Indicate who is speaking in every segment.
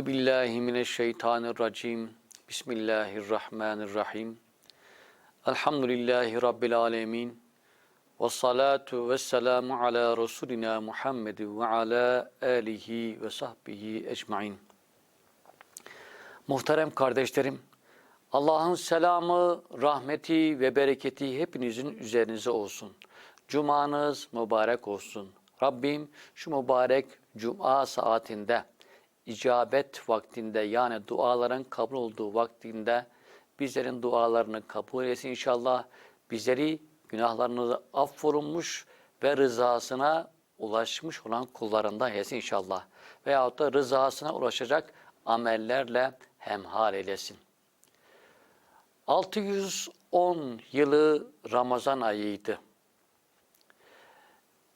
Speaker 1: Euzu billahi mineşşeytanirracim. Bismillahirrahmanirrahim. Elhamdülillahi rabbil alamin. Ve salatu ve selamu ala Resulina Muhammed ve ala alihi ve sahbihi ecmain. Muhterem kardeşlerim, Allah'ın selamı, rahmeti ve bereketi hepinizin üzerinize olsun. Cumanız mübarek olsun. Rabbim şu mübarek cuma saatinde, icabet vaktinde yani duaların kabul olduğu vaktinde bizlerin dualarını kabul etsin inşallah. Bizleri günahlarını affolunmuş ve rızasına ulaşmış olan kullarından eylesin inşallah. Veyahut da rızasına ulaşacak amellerle hemhal eylesin. 610 yılı Ramazan ayıydı.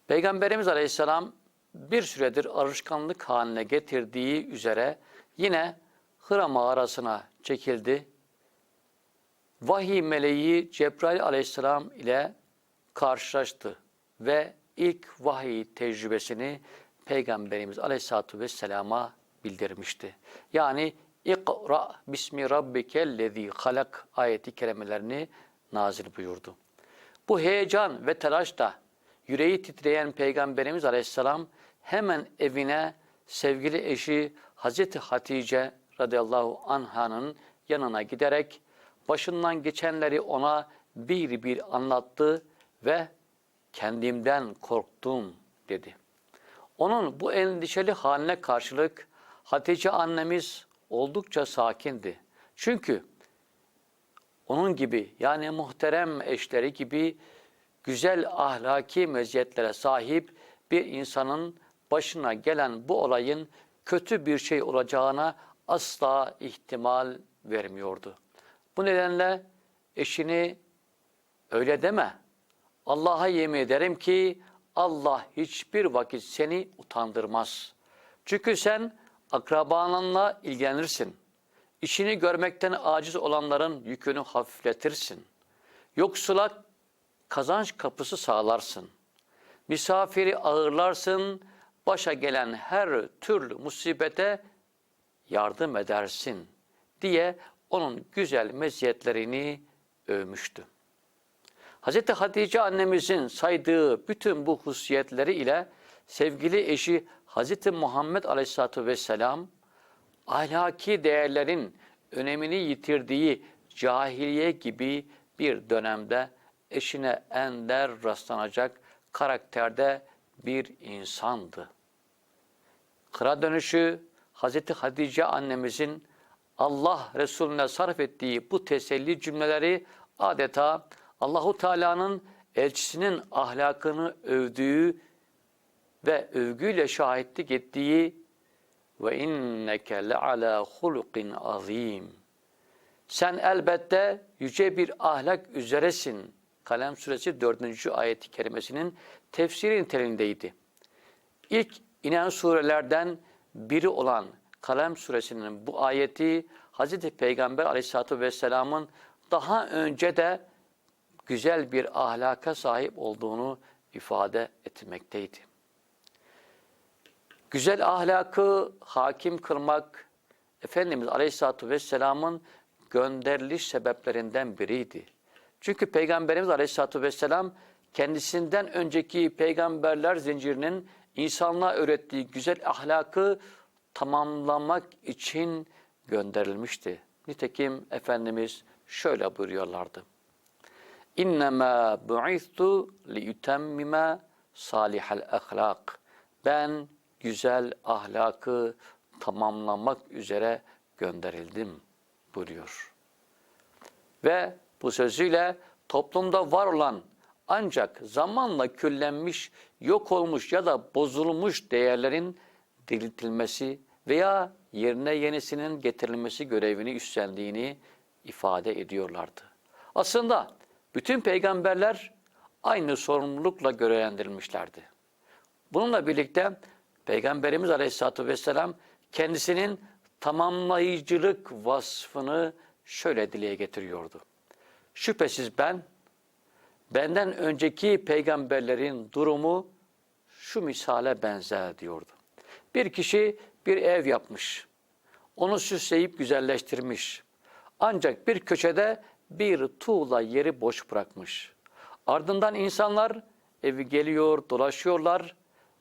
Speaker 1: Peygamberimiz Aleyhisselam bir süredir alışkanlık haline getirdiği üzere yine Hıra mağarasına çekildi. Vahiy meleği Cebrail Aleyhisselam ile karşılaştı ve ilk vahiy tecrübesini Peygamberimiz Aleyhisselatü Vesselam'a bildirmişti. Yani İkra bismi rabbikellezi halak ayeti kerimelerini nazil buyurdu. Bu heyecan ve telaşla yüreği titreyen Peygamberimiz Aleyhisselam hemen evine sevgili eşi Hazreti Hatice radıyallahu anhanın yanına giderek başından geçenleri ona bir bir anlattı ve kendimden korktum dedi. Onun bu endişeli haline karşılık Hatice annemiz oldukça sakindi. Çünkü onun gibi yani muhterem eşleri gibi güzel ahlaki meziyetlere sahip bir insanın başına gelen bu olayın kötü bir şey olacağına asla ihtimal vermiyordu. Bu nedenle eşini öyle deme. Allah'a yemin ederim ki Allah hiçbir vakit seni utandırmaz. Çünkü sen akrabanınla ilgilenirsin. İşini görmekten aciz olanların yükünü hafifletirsin. Yoksula kazanç kapısı sağlarsın. Misafiri ağırlarsın, başa gelen her türlü musibete yardım edersin diye onun güzel meziyetlerini övmüştü. Hz. Hatice annemizin saydığı bütün bu hususiyetleri ile sevgili eşi Hz. Muhammed Aleyhisselatü Vesselam ahlaki değerlerin önemini yitirdiği cahiliye gibi bir dönemde eşine ender rastlanacak karakterde bir insandı. Kıra dönüşü Hazreti Hatice annemizin Allah Resulüne sarf ettiği bu teselli cümleleri adeta Allahu Teala'nın elçisinin ahlakını övdüğü ve övgüyle şahitlik ettiği ve inneke le ala hulukin azim. Sen elbette yüce bir ahlak üzeresin. Kalem suresi 4. ayeti kerimesinin tefsiri niteliğindeydi. İlk inen surelerden biri olan Kalem suresinin bu ayeti Hz. Peygamber aleyhissalatü vesselamın daha önce de güzel bir ahlaka sahip olduğunu ifade etmekteydi. Güzel ahlakı hakim kılmak Efendimiz Aleyhisselatü Vesselam'ın gönderiliş sebeplerinden biriydi. Çünkü Peygamberimiz Aleyhisselatü Vesselam kendisinden önceki peygamberler zincirinin insanlığa öğrettiği güzel ahlakı tamamlamak için gönderilmişti. Nitekim Efendimiz şöyle buyuruyorlardı. İnnemâ bu'istu liyutemmime salihal ahlak. Ben güzel ahlakı tamamlamak üzere gönderildim buyuruyor. Ve bu sözüyle toplumda var olan ancak zamanla küllenmiş, yok olmuş ya da bozulmuş değerlerin diriltilmesi veya yerine yenisinin getirilmesi görevini üstlendiğini ifade ediyorlardı. Aslında bütün peygamberler aynı sorumlulukla görevlendirilmişlerdi. Bununla birlikte Peygamberimiz Aleyhisselatü Vesselam kendisinin tamamlayıcılık vasfını şöyle dile getiriyordu. Şüphesiz ben, benden önceki peygamberlerin durumu şu misale benzer diyordu. Bir kişi bir ev yapmış. Onu süsleyip güzelleştirmiş. Ancak bir köşede bir tuğla yeri boş bırakmış. Ardından insanlar evi geliyor, dolaşıyorlar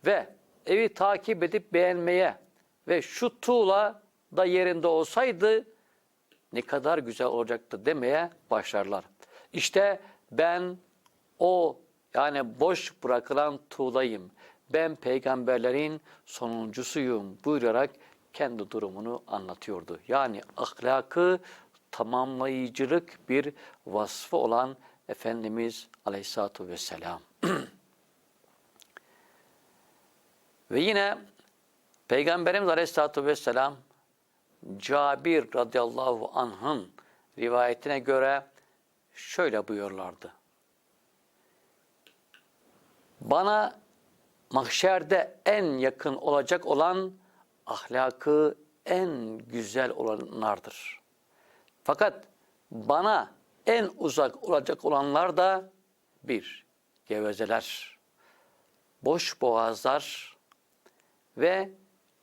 Speaker 1: ve evi takip edip beğenmeye ve şu tuğla da yerinde olsaydı ne kadar güzel olacaktı demeye başlarlar. İşte ben o yani boş bırakılan tuğlayım. Ben peygamberlerin sonuncusuyum buyurarak kendi durumunu anlatıyordu. Yani ahlakı tamamlayıcılık bir vasfı olan Efendimiz Aleyhisselatü Vesselam. Ve yine Peygamberimiz Aleyhisselatü Vesselam Cabir radıyallahu anh'ın rivayetine göre şöyle buyurlardı. Bana mahşerde en yakın olacak olan ahlakı en güzel olanlardır. Fakat bana en uzak olacak olanlar da bir, gevezeler, boş boğazlar ve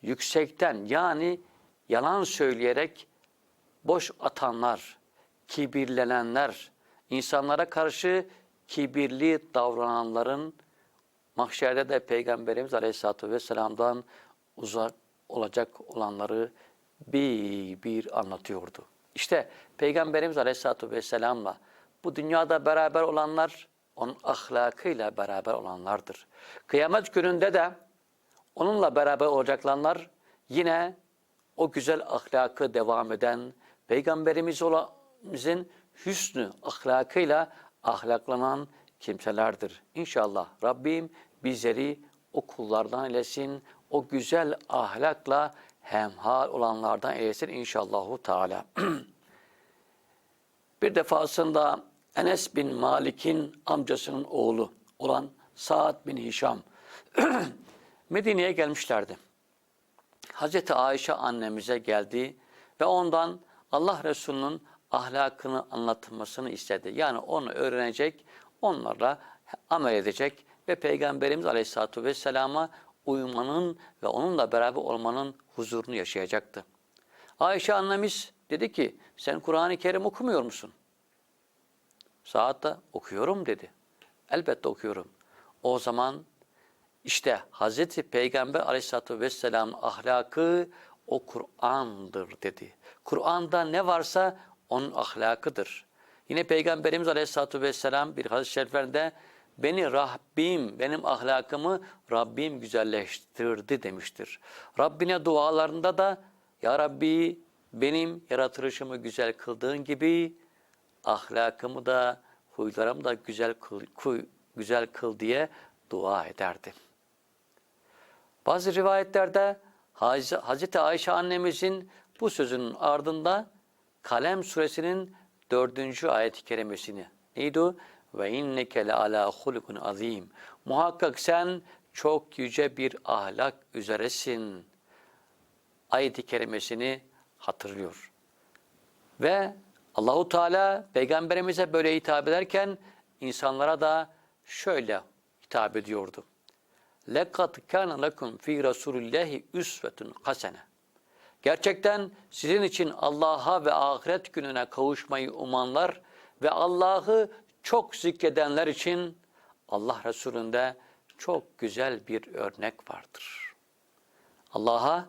Speaker 1: yüksekten yani yalan söyleyerek boş atanlar, kibirlenenler, insanlara karşı kibirli davrananların mahşerde de Peygamberimiz Aleyhisselatü Vesselam'dan uzak olacak olanları bir bir anlatıyordu. İşte Peygamberimiz Aleyhisselatü Vesselam'la bu dünyada beraber olanlar onun ahlakıyla beraber olanlardır. Kıyamet gününde de onunla beraber olacaklar yine o güzel ahlakı devam eden Peygamberimizin hüsnü ahlakıyla ahlaklanan kimselerdir. İnşallah Rabbim bizleri o kullardan eylesin, o güzel ahlakla hemhal olanlardan eylesin inşallahu teala. Bir defasında Enes bin Malik'in amcasının oğlu olan Saad bin Hişam Medine'ye gelmişlerdi. Hazreti Ayşe annemize geldi ve ondan Allah Resulü'nün ahlakını anlatılmasını istedi. Yani onu öğrenecek, onlarla amel edecek ve Peygamberimiz Aleyhisselatü Vesselam'a uymanın ve onunla beraber olmanın huzurunu yaşayacaktı. Ayşe annemiz dedi ki sen Kur'an-ı Kerim okumuyor musun? Saat da okuyorum dedi. Elbette okuyorum. O zaman işte Hazreti Peygamber Aleyhisselatü Vesselam'ın ahlakı o Kur'an'dır dedi. Kur'an'da ne varsa onun ahlakıdır. Yine Peygamberimiz Aleyhisselatü Vesselam bir hadis-i şeriflerinde beni Rabbim, benim ahlakımı Rabbim güzelleştirdi demiştir. Rabbine dualarında da Ya Rabbi benim yaratılışımı güzel kıldığın gibi ahlakımı da huylarımı da güzel kıl, güzel kıl diye dua ederdi. Bazı rivayetlerde Hazreti Ayşe annemizin bu sözünün ardında Kalem suresinin 4. ayet-i kerimesini. Neydi o? Ve inneke le ala hulukun azim. Muhakkak sen çok yüce bir ahlak üzeresin. Ayet-i kerimesini hatırlıyor. Ve Allahu Teala peygamberimize böyle hitap ederken insanlara da şöyle hitap ediyordu. Lekat kana lekum fi Rasulillahi üsvetun hasene. Gerçekten sizin için Allah'a ve ahiret gününe kavuşmayı umanlar ve Allah'ı çok zikredenler için Allah Resulü'nde çok güzel bir örnek vardır. Allah'a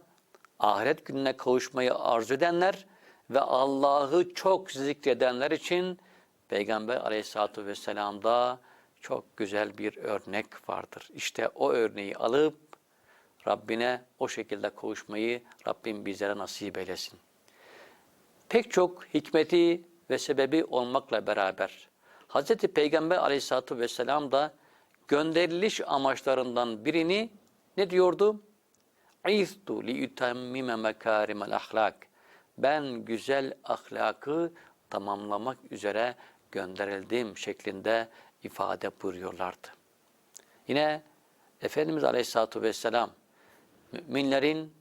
Speaker 1: ahiret gününe kavuşmayı arzu edenler ve Allah'ı çok zikredenler için Peygamber aleyhissalatü vesselam'da çok güzel bir örnek vardır. İşte o örneği alıp Rabbine o şekilde kavuşmayı Rabbim bizlere nasip eylesin. Pek çok hikmeti ve sebebi olmakla beraber Hz. Peygamber aleyhissalatü vesselam da gönderiliş amaçlarından birini ne diyordu? İzdu li yutemmime mekarimel ahlak. Ben güzel ahlakı tamamlamak üzere gönderildim şeklinde ifade buyuruyorlardı. Yine Efendimiz Aleyhisselatü Vesselam Müminlerin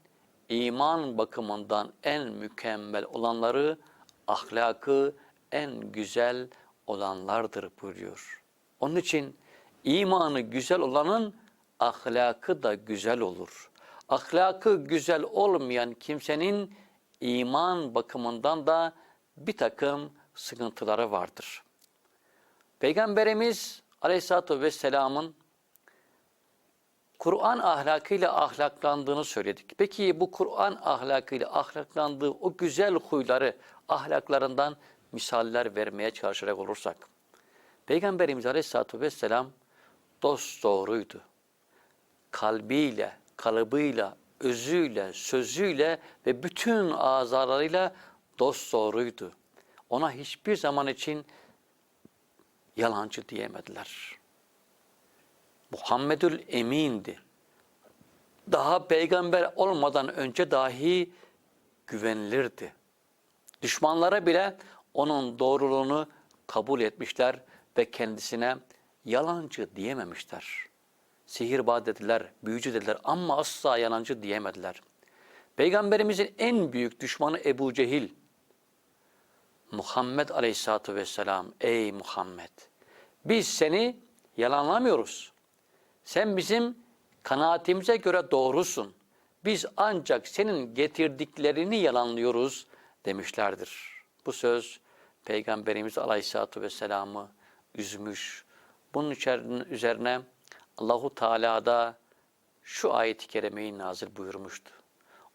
Speaker 1: iman bakımından en mükemmel olanları ahlakı en güzel olanlardır buyuruyor. Onun için imanı güzel olanın ahlakı da güzel olur. Ahlakı güzel olmayan kimsenin iman bakımından da bir takım sıkıntıları vardır. Peygamberimiz Aleyhisselatü Vesselam'ın Kur'an ahlakıyla ahlaklandığını söyledik. Peki bu Kur'an ahlakıyla ahlaklandığı o güzel huyları, ahlaklarından misaller vermeye çalışacak olursak. Peygamberimiz Aleyhisselatü Vesselam dost doğruydu. Kalbiyle, kalıbıyla, özüyle, sözüyle ve bütün azalarıyla dost doğruydu. Ona hiçbir zaman için yalancı diyemediler. Muhammedül Emin'di. Daha peygamber olmadan önce dahi güvenilirdi. Düşmanlara bile onun doğruluğunu kabul etmişler ve kendisine yalancı diyememişler. Sihirbaz dediler, büyücü dediler ama asla yalancı diyemediler. Peygamberimizin en büyük düşmanı Ebu Cehil, Muhammed Aleyhisselatü Vesselam, ey Muhammed, biz seni yalanlamıyoruz. Sen bizim kanaatimize göre doğrusun. Biz ancak senin getirdiklerini yalanlıyoruz demişlerdir. Bu söz Peygamberimiz Aleyhisselatü Vesselam'ı üzmüş. Bunun üzerine Allahu Teala da şu ayet-i kerimeyi nazil buyurmuştu.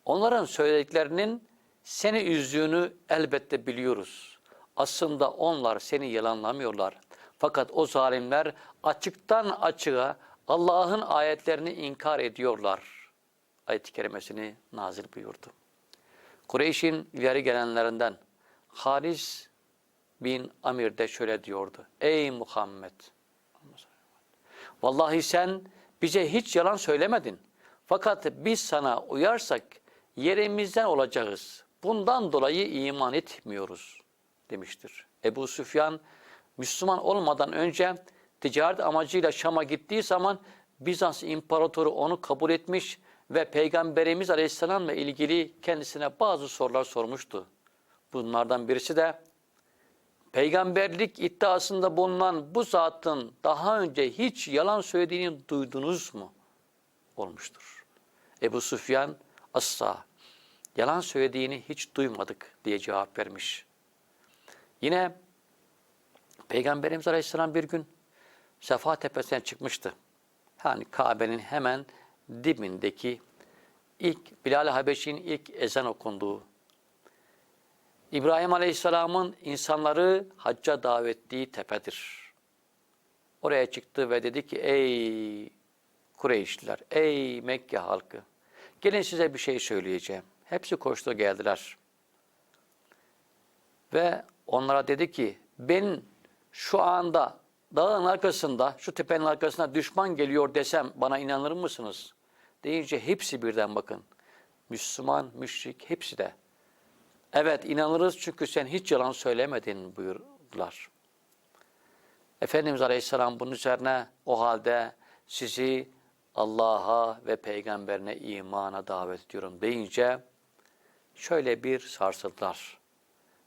Speaker 1: Onların söylediklerinin seni üzdüğünü elbette biliyoruz. Aslında onlar seni yalanlamıyorlar. Fakat o zalimler açıktan açığa Allah'ın ayetlerini inkar ediyorlar. Ayet-i kerimesini nazil buyurdu. Kureyş'in ileri gelenlerinden Haris bin Amir de şöyle diyordu. Ey Muhammed! Vallahi sen bize hiç yalan söylemedin. Fakat biz sana uyarsak yerimizden olacağız. Bundan dolayı iman etmiyoruz demiştir. Ebu Süfyan Müslüman olmadan önce ticaret amacıyla Şam'a gittiği zaman Bizans imparatoru onu kabul etmiş ve Peygamberimiz Aleyhisselam'la ilgili kendisine bazı sorular sormuştu. Bunlardan birisi de peygamberlik iddiasında bulunan bu zatın daha önce hiç yalan söylediğini duydunuz mu? olmuştur. Ebu Süfyan asla yalan söylediğini hiç duymadık diye cevap vermiş. Yine Peygamberimiz Aleyhisselam bir gün Sefa Tepesi'ne çıkmıştı. Yani Kabe'nin hemen dibindeki ilk Bilal-i Habeşi'nin ilk ezan okunduğu İbrahim Aleyhisselam'ın insanları hacca davet ettiği tepedir. Oraya çıktı ve dedi ki ey Kureyşliler, ey Mekke halkı gelin size bir şey söyleyeceğim. Hepsi koştu geldiler. Ve onlara dedi ki ben şu anda dağın arkasında, şu tepenin arkasında düşman geliyor desem bana inanır mısınız? Deyince hepsi birden bakın. Müslüman, müşrik hepsi de. Evet inanırız çünkü sen hiç yalan söylemedin buyurdular. Efendimiz Aleyhisselam bunun üzerine o halde sizi Allah'a ve peygamberine imana davet ediyorum deyince şöyle bir sarsıldılar.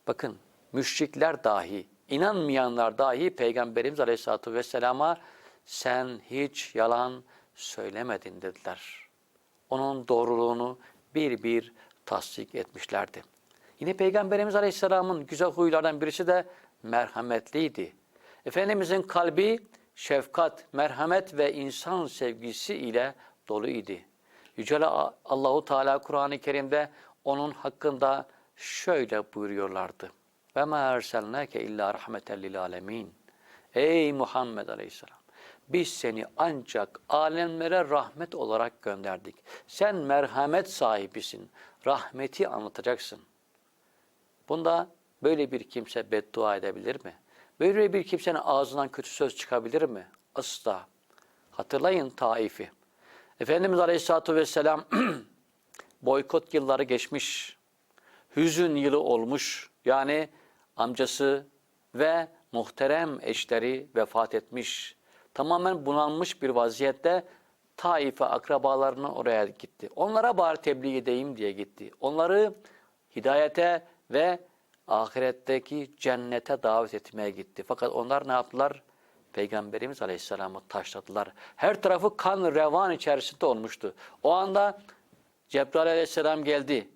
Speaker 1: Bakın müşrikler dahi, inanmayanlar dahi Peygamberimiz Aleyhisselatü Vesselam'a sen hiç yalan söylemedin dediler. Onun doğruluğunu bir bir tasdik etmişlerdi. Yine Peygamberimiz Aleyhisselam'ın güzel huylardan birisi de merhametliydi. Efendimizin kalbi şefkat, merhamet ve insan sevgisi ile dolu idi. Yüce Allahu Teala Kur'an-ı Kerim'de onun hakkında şöyle buyuruyorlardı. Ve ma erselnake illa rahmeten lil alemin. Ey Muhammed Aleyhisselam biz seni ancak alemlere rahmet olarak gönderdik. Sen merhamet sahibisin. Rahmeti anlatacaksın. Bunda böyle bir kimse beddua edebilir mi? Böyle bir kimsenin ağzından kötü söz çıkabilir mi? Asla. Hatırlayın Taif'i. Efendimiz Aleyhisselatü Vesselam boykot yılları geçmiş. Hüzün yılı olmuş. Yani amcası ve muhterem eşleri vefat etmiş. Tamamen bunalmış bir vaziyette Taif'e akrabalarının oraya gitti. Onlara bari tebliğ edeyim diye gitti. Onları hidayete ve ahiretteki cennete davet etmeye gitti. Fakat onlar ne yaptılar? Peygamberimiz Aleyhisselam'ı taşladılar. Her tarafı kan revan içerisinde olmuştu. O anda Cebrail Aleyhisselam geldi.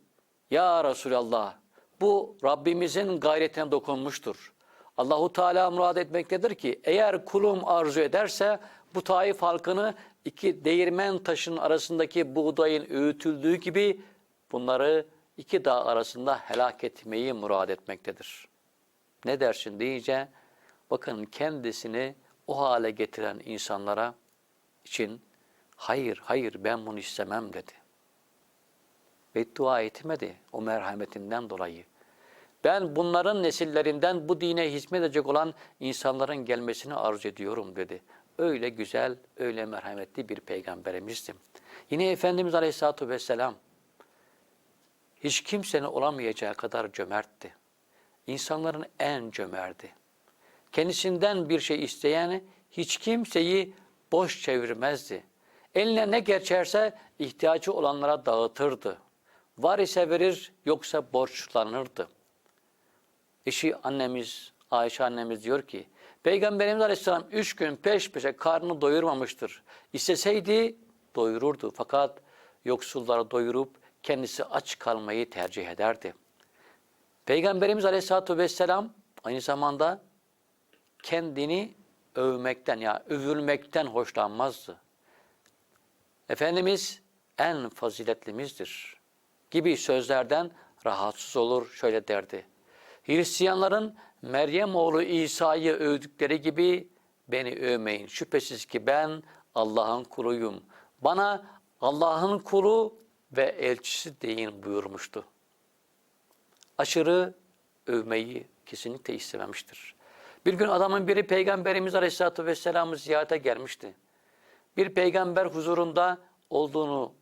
Speaker 1: Ya Resulallah bu Rabbimizin gayretine dokunmuştur. Allahu Teala murad etmektedir ki eğer kulum arzu ederse bu Taif halkını iki değirmen taşının arasındaki buğdayın öğütüldüğü gibi bunları iki dağ arasında helak etmeyi murad etmektedir. Ne dersin deyince bakın kendisini o hale getiren insanlara için hayır hayır ben bunu istemem dedi. Beddua etmedi o merhametinden dolayı. Ben bunların nesillerinden bu dine hizmet edecek olan insanların gelmesini arzu ediyorum dedi. Öyle güzel, öyle merhametli bir peygamberimizdi. Yine Efendimiz Aleyhisselatü Vesselam hiç kimsenin olamayacağı kadar cömertti. İnsanların en cömerti. Kendisinden bir şey isteyen hiç kimseyi boş çevirmezdi. Eline ne geçerse ihtiyacı olanlara dağıtırdı. Var ise verir, yoksa borçlanırdı. Eşi annemiz, Ayşe annemiz diyor ki, Peygamberimiz Aleyhisselam üç gün peş peşe karnını doyurmamıştır. İsteseydi doyururdu. Fakat yoksulları doyurup kendisi aç kalmayı tercih ederdi. Peygamberimiz Aleyhisselatü Vesselam aynı zamanda kendini övmekten ya yani övülmekten hoşlanmazdı. Efendimiz en faziletlimizdir gibi sözlerden rahatsız olur şöyle derdi. Hristiyanların Meryem oğlu İsa'yı övdükleri gibi beni övmeyin. Şüphesiz ki ben Allah'ın kuluyum. Bana Allah'ın kulu ve elçisi deyin buyurmuştu. Aşırı övmeyi kesinlikle istememiştir. Bir gün adamın biri Peygamberimiz Aleyhisselatü Vesselam'ı ziyarete gelmişti. Bir peygamber huzurunda olduğunu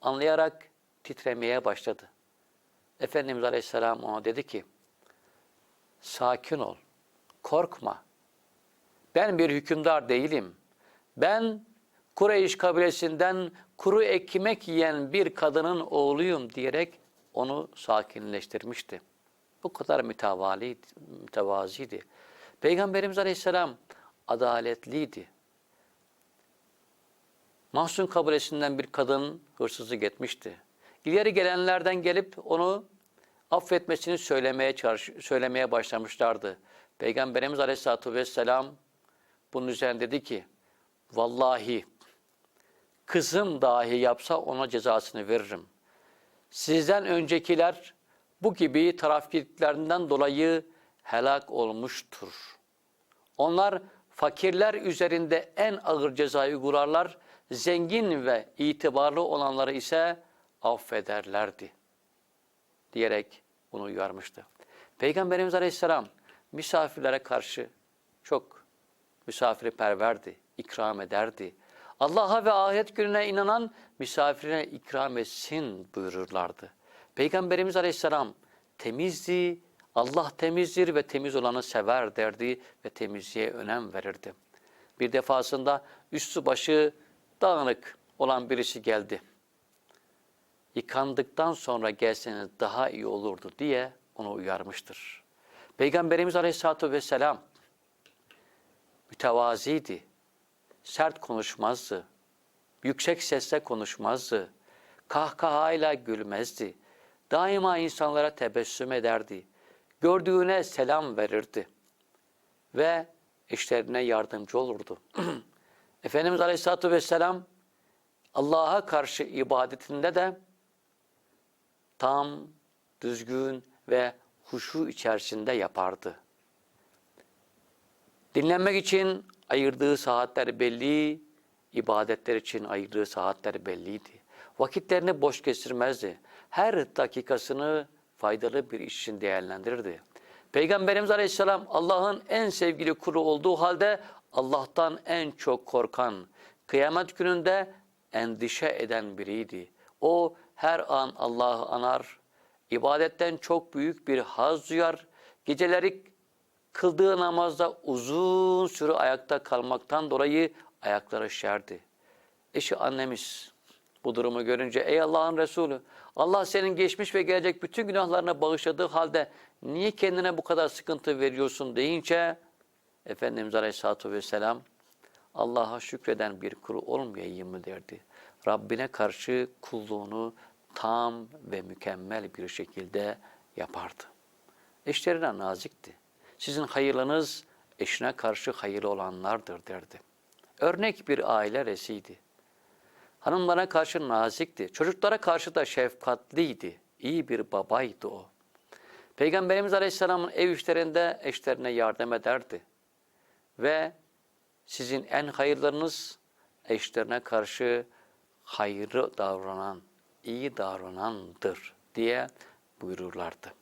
Speaker 1: anlayarak titremeye başladı. Efendimiz Aleyhisselam ona dedi ki, sakin ol, korkma. Ben bir hükümdar değilim. Ben Kureyş kabilesinden kuru ekmek yiyen bir kadının oğluyum diyerek onu sakinleştirmişti. Bu kadar mütevali, mütevaziydi. Peygamberimiz Aleyhisselam adaletliydi. Mahsun kabilesinden bir kadın hırsızı gitmişti. İleri gelenlerden gelip onu affetmesini söylemeye çalış, söylemeye başlamışlardı. Peygamberimiz Aleyhisselatü Vesselam bunun üzerine dedi ki, vallahi kızım dahi yapsa ona cezasını veririm. Sizden öncekiler bu gibi tarafkirliklerinden dolayı helak olmuştur. Onlar fakirler üzerinde en ağır cezayı uygularlar, zengin ve itibarlı olanları ise affederlerdi. Diyerek bunu uyarmıştı. Peygamberimiz Aleyhisselam misafirlere karşı çok misafirperverdi, ikram ederdi. Allah'a ve ahiret gününe inanan misafirine ikram etsin buyururlardı. Peygamberimiz Aleyhisselam temizdi, Allah temizdir ve temiz olanı sever derdi ve temizliğe önem verirdi. Bir defasında üstü başı dağınık olan birisi geldi. Yıkandıktan sonra gelseniz daha iyi olurdu diye onu uyarmıştır. Peygamberimiz Aleyhisselatü Vesselam mütevaziydi, sert konuşmazdı, yüksek sesle konuşmazdı, kahkahayla gülmezdi, daima insanlara tebessüm ederdi, gördüğüne selam verirdi ve eşlerine yardımcı olurdu. Efendimiz Aleyhisselatü Vesselam Allah'a karşı ibadetinde de tam, düzgün ve huşu içerisinde yapardı. Dinlenmek için ayırdığı saatler belli, ibadetler için ayırdığı saatler belliydi. Vakitlerini boş geçirmezdi. Her dakikasını faydalı bir iş için değerlendirirdi. Peygamberimiz Aleyhisselam Allah'ın en sevgili kulu olduğu halde Allah'tan en çok korkan, kıyamet gününde endişe eden biriydi. O her an Allah'ı anar, ibadetten çok büyük bir haz duyar, geceleri kıldığı namazda uzun süre ayakta kalmaktan dolayı ayakları şerdi. eşi annemiz bu durumu görünce ey Allah'ın Resulü Allah senin geçmiş ve gelecek bütün günahlarına bağışladığı halde niye kendine bu kadar sıkıntı veriyorsun deyince Efendimiz Aleyhisselatü Vesselam Allah'a şükreden bir kulu olmayayım mı derdi. Rabbine karşı kulluğunu tam ve mükemmel bir şekilde yapardı. Eşlerine nazikti. Sizin hayırlınız eşine karşı hayırlı olanlardır derdi. Örnek bir aile resiydi. Hanımlara karşı nazikti. Çocuklara karşı da şefkatliydi. İyi bir babaydı o. Peygamberimiz Aleyhisselam'ın ev işlerinde eşlerine yardım ederdi. Ve sizin en hayırlarınız eşlerine karşı hayırlı davranan, iyi davranandır diye buyururlardı.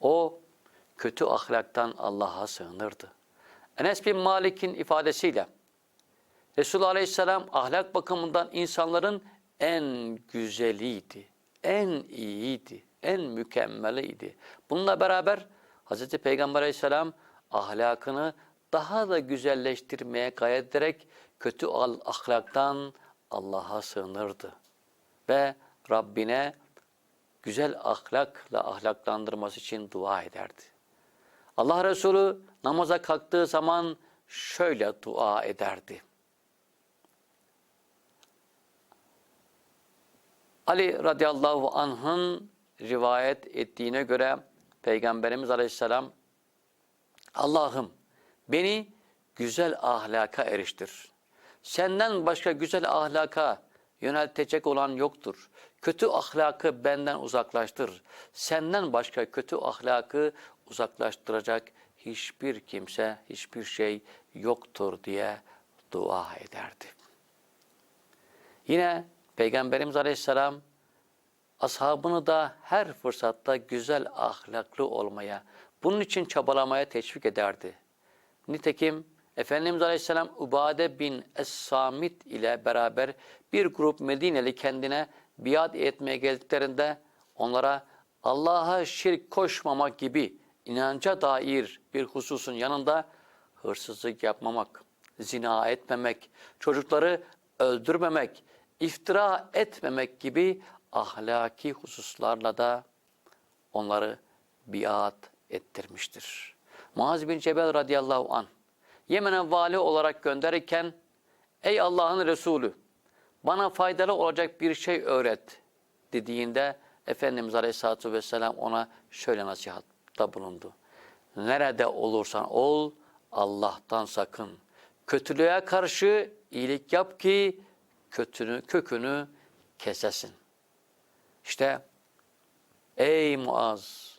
Speaker 1: O kötü ahlaktan Allah'a sığınırdı. Enes bin Malik'in ifadesiyle Resulullah Aleyhisselam ahlak bakımından insanların en güzeliydi, en iyiydi, en mükemmeliydi. Bununla beraber Hz. Peygamber Aleyhisselam ahlakını daha da güzelleştirmeye gayret ederek kötü ahlaktan Allah'a sığınırdı. Ve Rabbine güzel ahlakla ahlaklandırması için dua ederdi. Allah Resulü namaza kalktığı zaman şöyle dua ederdi. Ali radıyallahu anh'ın rivayet ettiğine göre Peygamberimiz aleyhisselam Allah'ım beni güzel ahlaka eriştir. Senden başka güzel ahlaka yöneltecek olan yoktur. Kötü ahlakı benden uzaklaştır. Senden başka kötü ahlakı uzaklaştıracak hiçbir kimse, hiçbir şey yoktur diye dua ederdi. Yine Peygamberimiz Aleyhisselam ashabını da her fırsatta güzel ahlaklı olmaya, bunun için çabalamaya teşvik ederdi. Nitekim Efendimiz Aleyhisselam Ubade bin Es-Samit ile beraber bir grup Medineli kendine biat etmeye geldiklerinde onlara Allah'a şirk koşmamak gibi inanca dair bir hususun yanında hırsızlık yapmamak, zina etmemek, çocukları öldürmemek, iftira etmemek gibi ahlaki hususlarla da onları biat ettirmiştir. Muaz bin Cebel radıyallahu an Yemen'e vali olarak gönderirken ey Allah'ın Resulü bana faydalı olacak bir şey öğret dediğinde Efendimiz Aleyhisselatü Vesselam ona şöyle nasihatta bulundu. Nerede olursan ol Allah'tan sakın. Kötülüğe karşı iyilik yap ki kötünü, kökünü kesesin. İşte ey Muaz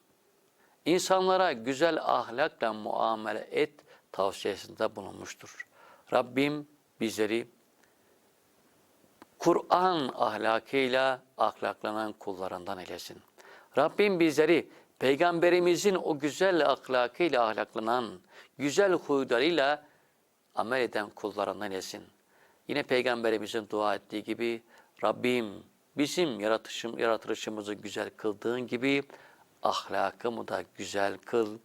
Speaker 1: insanlara güzel ahlakla muamele et tavsiyesinde bulunmuştur. Rabbim bizleri Kur'an ahlakıyla ahlaklanan kullarından eylesin. Rabbim bizleri Peygamberimizin o güzel ahlakıyla ahlaklanan, güzel huylarıyla amel eden kullarından eylesin. Yine Peygamberimizin dua ettiği gibi Rabbim bizim yaratışım, yaratılışımızı güzel kıldığın gibi ahlakımı da güzel kıl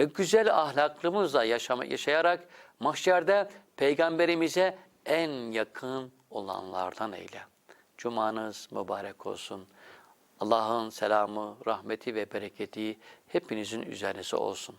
Speaker 1: ve güzel ahlaklımızla yaşama, yaşayarak mahşerde Peygamberimize en yakın olanlardan eyle. Cumanız mübarek olsun. Allah'ın selamı, rahmeti ve bereketi hepinizin üzerinize olsun.